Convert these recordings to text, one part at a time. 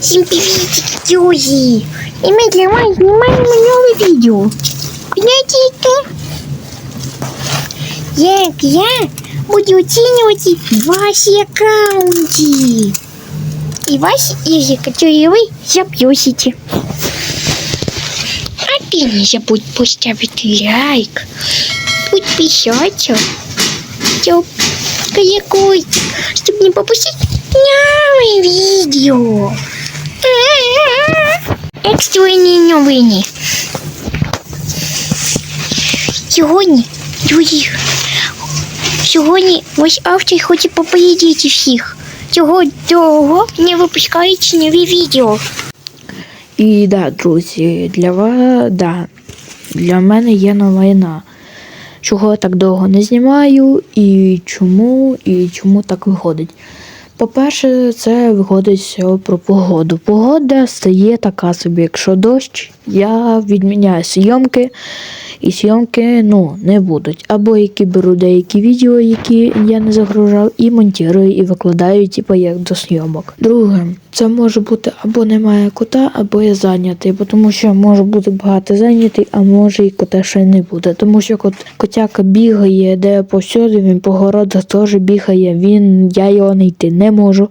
Всім привіт, друзі! І ми для вас знімаємо нове відео. Глядите, як я буду оцінювати ваші аккаунти. І ваші ігри, які ви запросите. А ти не забудь поставити лайк, підписатися, щоб колокольчик, щоб не пропустити нове відео. Екстрені новини. Сьогодні, друзі, сьогодні ваш автор хоче попередити всіх. Цього довго не випускають нові відео. І да, друзі, для вас, да, для мене є новина. Чого я так довго не знімаю, і чому, і чому так виходить. По-перше, це виходить про погоду. Погода стає така собі, якщо дощ, я відміняю зйомки, і зйомки ну, не будуть. Або які беру деякі відео, які я не загружав, і монтую, і викладаю, типу, як до зйомок. Друге, це може бути або немає кота, або я зайнятий, бо тому що може бути багато зайнятий, а може і кота ще не буде. Тому що кот, котяка бігає, де повсюди, він по городах теж бігає. Він, я його знайти не можу.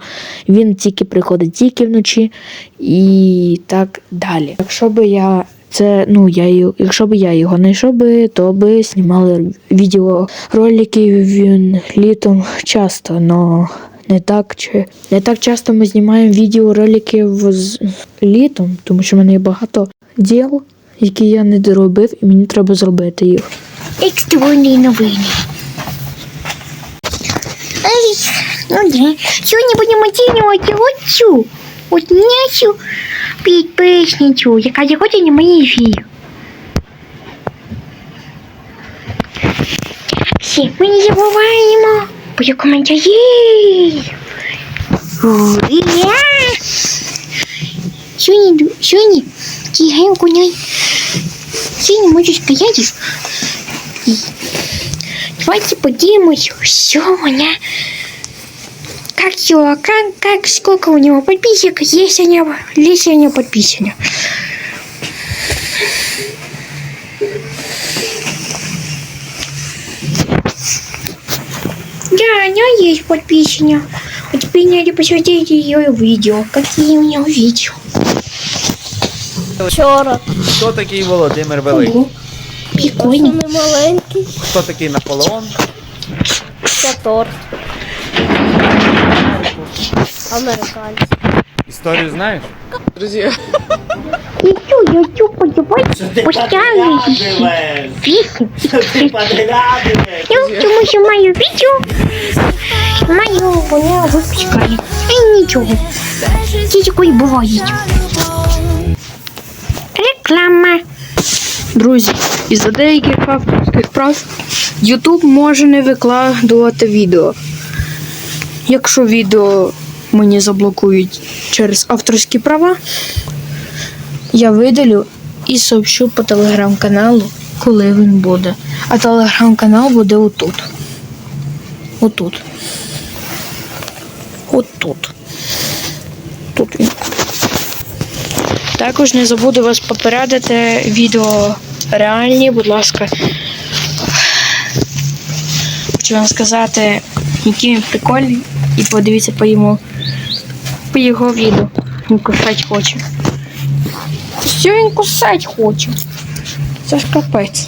Він тільки приходить тільки вночі і так далі. Якщо би я це, ну, я, якщо б я його знайшов би, то би знімали відео ролики він літом часто, но не так, чи, не так часто ми знімаємо відеоролики з- літом, тому що в мене є багато діл, які я не доробив, і мені треба зробити їх. Екстрені новини. Ну да. Сьогодні будемо оцінювати оцю. От нашу підписницю, яка заходить на мої ефір. Всі, ми не забуваємо про коментарі. Уя! Сьогодні, сьогодні тихенько не... Сьогодні можу Давайте у меня. Как его, как, как, сколько у него подписчиков, если они, если они подписаны. Да, у него есть подписчики. А теперь надо посмотреть ее видео. Какие у него видео. Вчора. Хто такий Володимир Великий? Прикольно. Хто такий Наполеон? це торт. Американський. Історію знаєш? И что, я что, подавать? Поставили висим. Я тому що маю відео, маю воно випускає. І нічого. Ті такої бувають. Реклама. Друзі, із-за деяких авторських прав YouTube може не викладувати відео. Якщо відео мені заблокують через авторські права, я видалю і сообщу по телеграм-каналу, коли він буде. А телеграм-канал буде отут. Отут. Отут. Тут він. Також не забуду вас попередити відео реальні, будь ласка. Хочу вам сказати, який він прикольний. І подивіться по йому по його відео. Він кусать хоче. Що він кусать хоче? Це ж капець.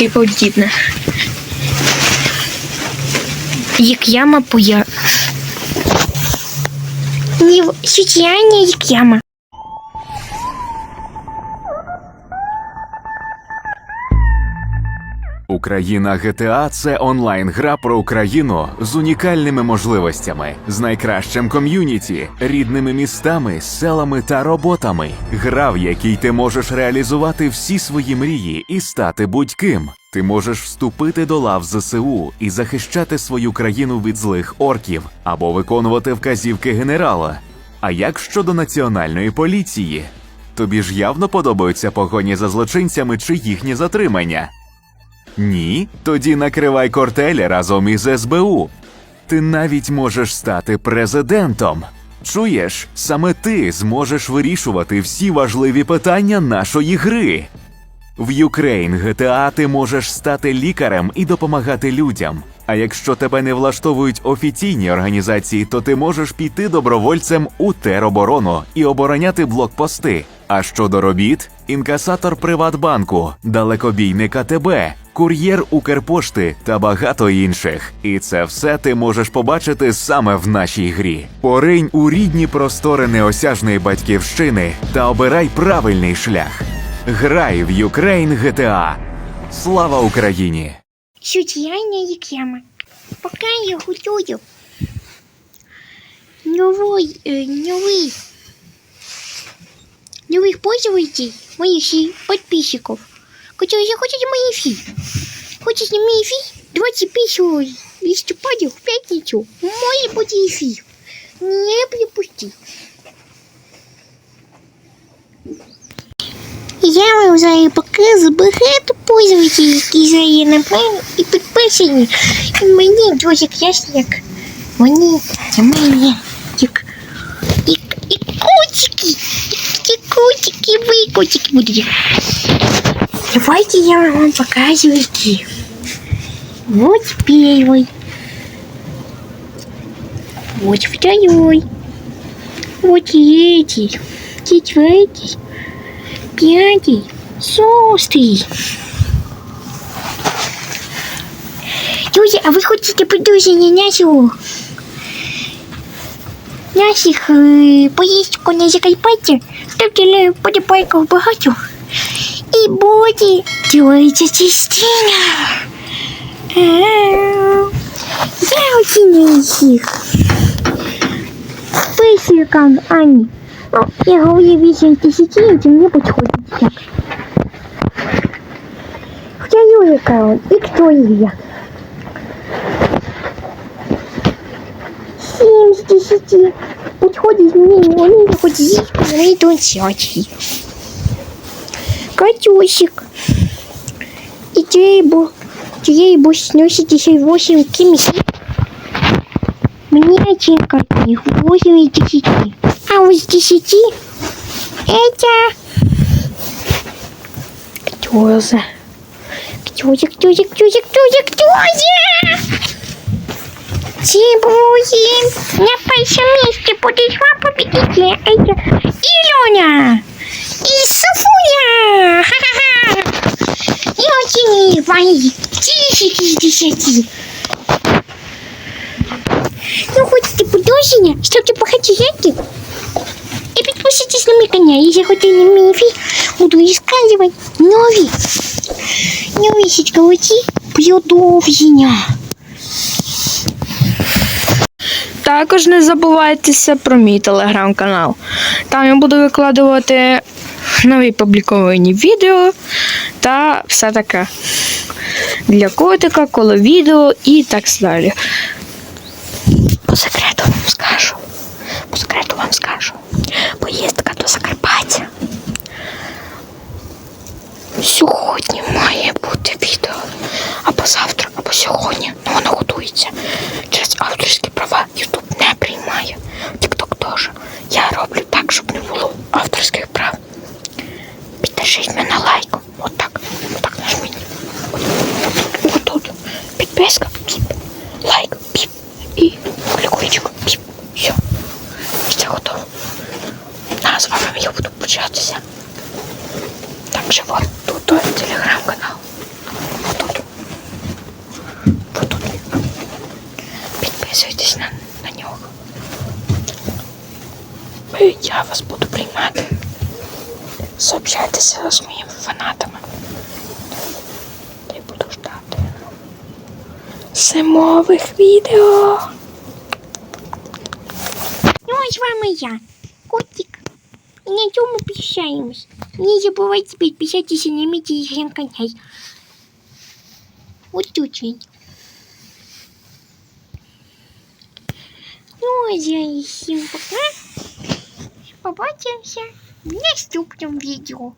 І подібне. Як яма поя. В- соціальна як яма. Україна GTA – це онлайн-гра про Україну з унікальними можливостями, з найкращим ком'юніті, рідними містами, селами та роботами. Гра, в якій ти можеш реалізувати всі свої мрії і стати будь-ким. Ти можеш вступити до лав ЗСУ і захищати свою країну від злих орків або виконувати вказівки генерала. А як щодо національної поліції? Тобі ж явно подобаються погоні за злочинцями чи їхні затримання. Ні? Тоді накривай кортелі разом із СБУ. ти навіть можеш стати президентом. Чуєш, саме ти зможеш вирішувати всі важливі питання нашої гри. В Ukraine GTA ти можеш стати лікарем і допомагати людям. А якщо тебе не влаштовують офіційні організації, то ти можеш піти добровольцем у тероборону і обороняти блокпости. А щодо робіт, інкасатор Приватбанку, далекобійник АТБ, кур'єр Укрпошти та багато інших. І це все ти можеш побачити саме в нашій грі. Поринь у рідні простори неосяжної батьківщини та обирай правильний шлях. Грай в Ukraine GTA. Слава Україні! Соціальна реклама. Пока я готую новый, э, новый, новых пользователей, моих си- подписчиков, которые захотят в мой эфир. Хочешь на мой эфир? 21 листопада в пятницу. Мой будет эфир. Не пропусти. Я вже показую багато пользователів, які вже на мене і підписані. І мені дуже класно, як вони за мене як і, і котики, і котики, ви котики будуть. Давайте я вам покажу які. Вот первый. Вот второй. Вот третий. Четвертый. Пятый. Шестый. Друзья, а вы хотите продолжение нашего? Наших э, поездку на Закарпаття? Ставьте лайк, подобайков багато. І буде третя частина. Ау. Я оцінюю їх. Перший аккаунт Ані. Ну, я говорю 8 тисяч, это мне подходит так. Второй аккаунт Виктория. 7 с 10. Подходит мне, он не подходит, мне тончатый. Катюсик. И тебе бу... Тебе бу еще 8 кимиси. Мне один каких 8 и 10. А вот с 10 это... Ктюза. Ктюзя, ктюзя, ктюзя, ктюзя, ктюзя! Тибузин, на пальцем месте будешь вам победить. Это Илюня. И И очень мои 10 из 10. Ну, хотите продолжение? Ставьте похотелки. И подписывайтесь на мой канал, если хотите на мой эфир, буду рассказывать новые, новые сетковики продовження. Також не забувайтеся про мій телеграм-канал. Там я буду викладувати нові публіковані відео та все таке. Для котика, коло відео і так далі. По секрету вам скажу. По секрету вам скажу. Поїздка до Закарпаття. Сьогодні має бути відео. Або завтра, або сьогодні. Ну воно готується. Через авторські права Ютуб не приймає. Тікток теж. Так же вот тут той телеграм-канал. Тут. Вот тут. Підписуйтесь на, на нього. І Я вас буду приймати. Сообщайтеся з моїми фанатами. Я буду ждати. Зимових відео. Ну, а з вами я, Котик. І на цьому прощаємось. Не забувайте підписатися на мій телеграм-канал. Вот тут він. Ну, а я всім пока. Побачимося в наступному відео.